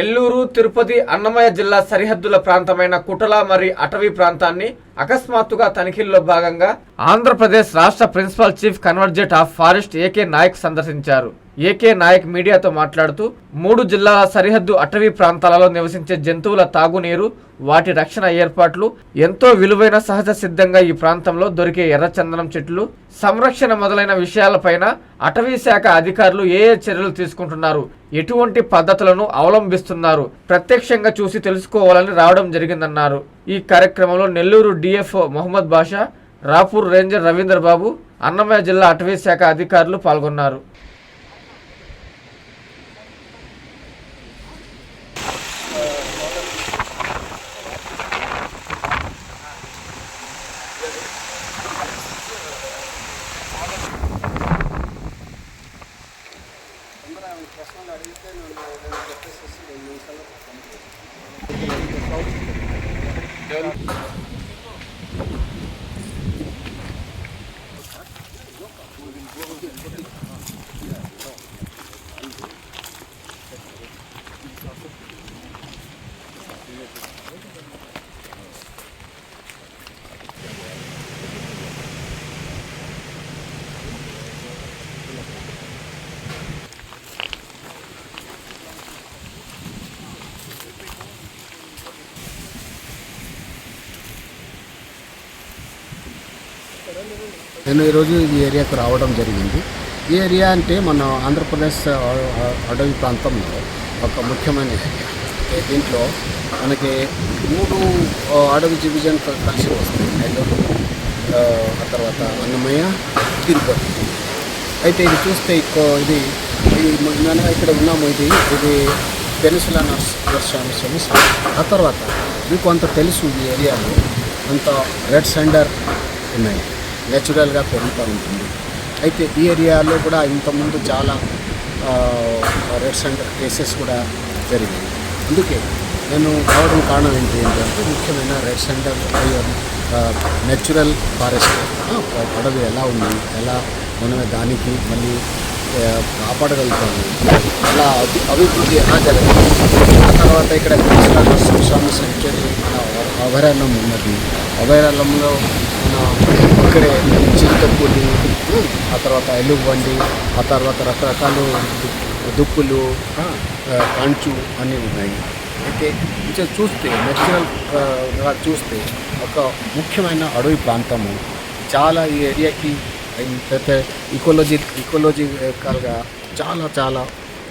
నెల్లూరు తిరుపతి అన్నమయ్య జిల్లా సరిహద్దుల ప్రాంతమైన కుటల మరి అటవీ ప్రాంతాన్ని అకస్మాత్తుగా తనిఖీల్లో భాగంగా ఆంధ్రప్రదేశ్ రాష్ట్ర principal chief conservator of forest A K Nayak సందర్శించారు. ఏకే నాయక్ మీడియాతో మాట్లాడుతూ మూడు జిల్లాల సరిహద్దు అటవీ ప్రాంతాలలో నివసించే జంతువుల తాగునీరు వాటి రక్షణ ఏర్పాట్లు ఎంతో విలువైన సహజ సిద్ధంగా ఈ ప్రాంతంలో దొరికే ఎర్రచందనం చెట్లు సంరక్షణ మొదలైన విషయాలపైన అటవీ శాఖ అధికారులు ఏ ఏ చర్యలు తీసుకుంటున్నారు ఎటువంటి పద్ధతులను అవలంబిస్తున్నారు ప్రత్యక్షంగా చూసి తెలుసుకోవాలని రావడం జరిగిందన్నారు. ఈ కార్యక్రమంలో నెల్లూరు డిఎఫ్ఓ మహమ్మద్ బాషా రాపూర్ రేంజర్ రవీంద్ర బాబు అన్నమయ్య జిల్లా అటవీ శాఖ అధికారులు పాల్గొన్నారు. Gel. నేను ఈరోజు ఈ ఏరియాకు రావడం జరిగింది. ఈ ఏరియా అంటే మన ఆంధ్రప్రదేశ్ అడవి ప్రాంతంలో ఒక ముఖ్యమైన ఏరియా. దీంట్లో మనకి మూడు అడవి డివిజన్ కలిసి వస్తాయి. నెల్లూరు ఆ, తర్వాత అన్నమయ్య తిరుపతి. అయితే ఇది చూస్తే ఎక్కువ ఇది మనం ఇక్కడ ఉన్నాము ఇది ఇది పెనుసుల నర్స్ నరస్వామి స్వామి. ఆ తర్వాత మీకు అంత తెలుసు ఈ ఏరియాలో. అంత రెడ్ సెండర్ ఉన్నాయి. నేచురల్గా పెరుగుతూ ఉంటుంది. అయితే ఈ ఏరియాలో కూడా ఇంతకుముందు చాలా రెడ్ కేసెస్ కూడా జరిగాయి. అందుకే నేను రావడం కారణం ఏంటి ఏంటంటే ముఖ్యమైన రెడ్ సెంటర్ నేచురల్ ఫారెస్ట్ పడవి ఎలా ఉంది ఎలా మనం దానికి మళ్ళీ కాపాడగలుగుతాము అలా అభి- అభివృద్ధి ఎలా జరగాలి. ఆ తర్వాత ఇక్కడ కృష్ణ నరసింహస్వామి సెంచరీ మన అభయారణ్యం ఉన్నది. అభయారణ్యంలో మన ఇక్కడే చింతపులి ఆ తర్వాత ఎలుగుబండి ఆ తర్వాత రకరకాలు దుప్పులు కంచు అన్నీ ఉన్నాయి. అయితే ఇంకా చూస్తే నేచురల్ చూస్తే ఒక ముఖ్యమైన అడవి ప్రాంతము. చాలా ఈ ఏరియాకి ఇకోలజీ ఇకోలజికల్గా చాలా చాలా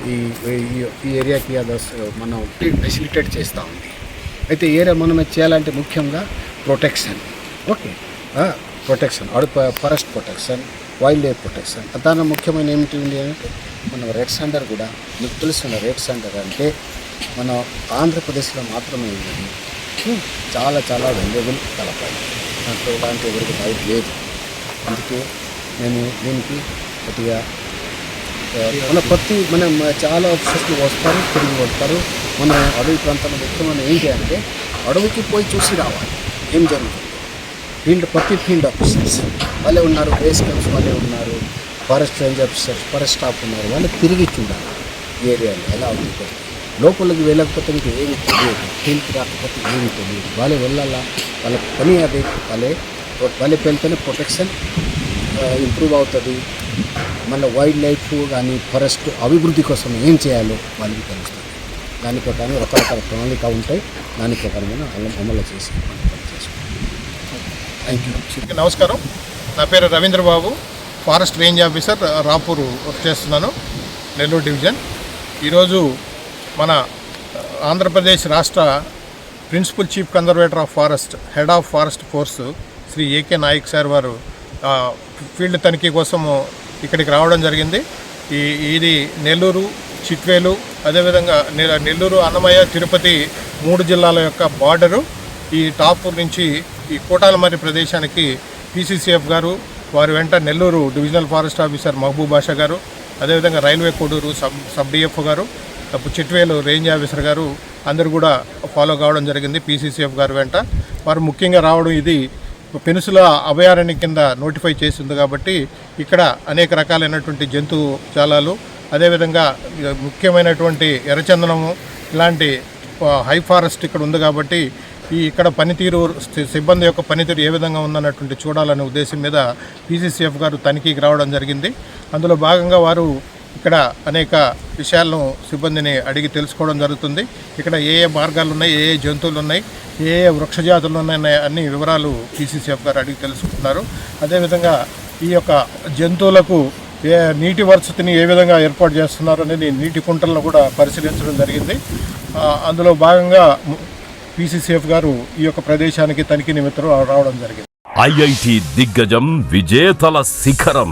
ఈ ఈ- ఏరియాకి అది మనం ఫెసిలిటేట్ చేస్తూ ఉంది. అయితే ఏరియా మనం చేయాలంటే ముఖ్యంగా ప్రొటెక్షన్. ఓకే. ప్రొటెక్షన్ అడుపు forest protection wildlife protection. దాని ముఖ్యమైన ఏమిటి అంటే మన రెడ్ సెంటర్ కూడా మీకు తెలుస్తున్న రెడ్ సెంటర్ అంటే మన ఆంధ్రప్రదేశ్లో మాత్రమే చాలా చాలా వాల్యుబుల్ కలపాలి దాంట్లో ఎలాంటి ఎవరికి డౌట్ లేదు. అందుకే నేను దీనికి కొద్దిగా మన ప్రతి మన చాలా ఆఫీసర్స్లు వస్తారు తిరిగి వస్తారు. మన అడవి ప్రాంతంలో ముఖ్యమైన ఏంటి అంటే అడవికి పోయి చూసి రావాలి. ఏం జరుగుతుంది? ఫీల్డ్ ప్రతి ఫీల్డ్ ఆఫీసర్స్ వాళ్ళే ఉన్నారు బేస్ క్యాంప్స్ వాళ్ళే ఉన్నారు forest range officers forest staff ఉన్నారు. వాళ్ళు తిరిగి చూడాలి ఈ ఏరియాలో ఎలా ఉంది. లోపలికి వెళ్ళకపోతే మీకు ఏమి తెలియదు. ఫీల్డ్కి రాకపోతే ఏమి తెలియదు. వాళ్ళే వెళ్ళాలా? వాళ్ళ పని అదే. వాళ్ళే వాళ్ళే వెళ్తేనే ప్రొటెక్షన్ ఇంప్రూవ్ అవుతుంది. మన వైల్డ్ లైఫ్ కానీ ఫారెస్ట్ అభివృద్ధి కోసం ఏం చేయాలో వాళ్ళకి తెలుస్తుంది. దాని ప్రకారం రకరకాల ప్రణాళిక ఉంటాయి. దాని ప్రకారమైన అమలు అమలు చేసి థ్యాంక్ యూ నమస్కారం. నా పేరు Ravindra Babu forest range officer Rapuru work చేస్తున్నాను నెల్లూరు డివిజన్. ఈరోజు మన ఆంధ్రప్రదేశ్ రాష్ట్ర principal chief conservator of forest head of forest force Shri A K Nayak sir వారు ఫీల్డ్ తనిఖీ కోసము ఇక్కడికి రావడం జరిగింది. ఈ ఇది నెల్లూరు చిట్వేలు అదేవిధంగా నెల్లూరు అన్నమయ్య తిరుపతి మూడు జిల్లాల యొక్క బార్డరు. ఈ టాప్ నుంచి ఈ కోటాలమర్రి ప్రదేశానికి పీసీసీఎఫ్ గారు వారి వెంట Nellore divisional forest officer Mahaboob Basha గారు అదేవిధంగా railway Koduru sub sub D F గారు చిట్వేలు రేంజ్ ఆఫీసర్ గారు అందరూ కూడా ఫాలో కావడం జరిగింది పీసీసీఎఫ్ గారు వెంట. వారు ముఖ్యంగా రావడం ఇది పెనుసుల అభయారణ్యం కింద నోటిఫై చేసింది కాబట్టి ఇక్కడ అనేక రకాలైనటువంటి జంతు జాలాలు అదేవిధంగా ముఖ్యమైనటువంటి ఎర్రచందనము ఇలాంటి హై ఫారెస్ట్ ఇక్కడ ఉంది కాబట్టి ఈ ఇక్కడ పనితీరు సిబ్బంది యొక్క పనితీరు ఏ విధంగా ఉందన్నటువంటి చూడాలనే ఉద్దేశం మీద పీసీసీఎఫ్ గారు తనిఖీకి రావడం జరిగింది. అందులో భాగంగా వారు ఇక్కడ అనేక విషయాలను సిబ్బందిని అడిగి తెలుసుకోవడం జరుగుతుంది. ఇక్కడ ఏ ఏ మార్గాలు ఉన్నాయి ఏ ఏ జంతువులు ఉన్నాయి ఏ ఏ వృక్ష జాతులు ఉన్నాయి అన్ని వివరాలు పీసీసీఎఫ్ గారు అడిగి తెలుసుకుంటున్నారు. అదేవిధంగా ఈ యొక్క జంతువులకు ఏ నీటి వసతిని ఏ విధంగా ఏర్పాటు చేస్తున్నారు అనేది నీటి కుంటలను కూడా పరిశీలించడం జరిగింది. అందులో భాగంగా పీసీసీఎఫ్ గారు ఈ యొక్క ప్రదేశానికి తనిఖీ నిమిత్తం రావడం జరిగింది. ఐఐటి దిగ్గజం విజేతల శిఖరం.